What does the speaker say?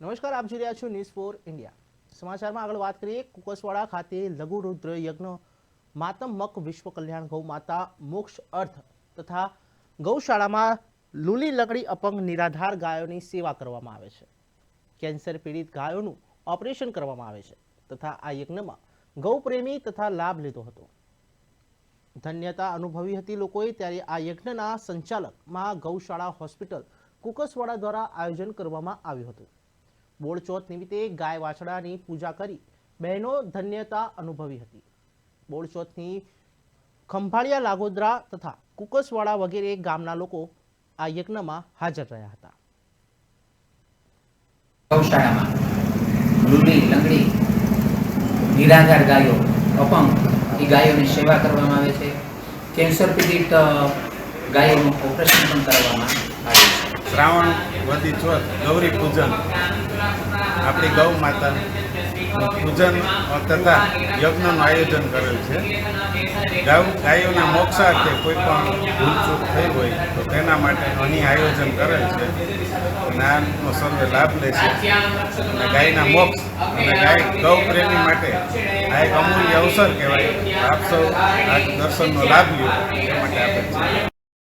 નમસ્કાર, આપ જોઈ રહ્યા છો ન્યૂઝ ફોર ઇન્ડિયા સમાચારમાં આગળ વાત કરીએ, કુકસવાડા ખાતે લઘુ રુદ્ર યજ્ઞ મક વિશ્વ કલ્યાણ ગૌ માતા મોક્ષ અર્થ તથા ગૌશાળામાં લૂલી લકડી અપંગ નિરાધાર ગાયોની સેવા કરવામાં આવે છે. કેન્સર પીડિત ગાયોનું ઓપરેશન કરવામાં આવે છે તથા આ યજ્ઞમાં ગૌપ્રેમી તથા લાભ લીધો હતો. ધન્યતા અનુભવી હતી લોકોએ ત્યારે આ યજ્ઞના સંચાલકમાં ગૌશાળા હોસ્પિટલ કુકસવાડા દ્વારા આયોજન કરવામાં આવ્યું હતું. બોળચોથ નિમિત્તે ગાય વાછડાની પૂજા કરી બહેનો ધન્યતા અનુભવી હતી. બોળચોથની ખંભાળિયા લાગોદરા તથા કુકસવાડા વગેરે ગામના લોકો આ યજ્ઞમાં હાજર રહ્યા હતા. ગૌશાળામાં લંગડી, નિરાધાર ગાયો, અપંગ, એ ગાયોની સેવા કરવામાં આવે છે. કેન્સર પીડિત ગાયોનું ઓપરેશન પણ કરવામાં આવે છે. શ્રાવણ વધી ચોથ ગૌરી પૂજન. આપણી ગૌ માતા પૂજન તથા યજ્ઞનું આયોજન કરેલ છે. ગૌ ગાયોના મોક્ષાર્થે કોઈ પણ ભૂલચૂક થઈ હોય તો તેના માટે અહીં આયોજન કરેલ છે. આનો સર્વે લાભ લે છે. અને ગાયના મોક્ષ અને ગાય ગૌ પ્રેમી માટે આ એક અમૂલ્ય અવસર કહેવાય. આપ સૌ આ દર્શનનો લાભ લ્યો. એ માટે આપે છે.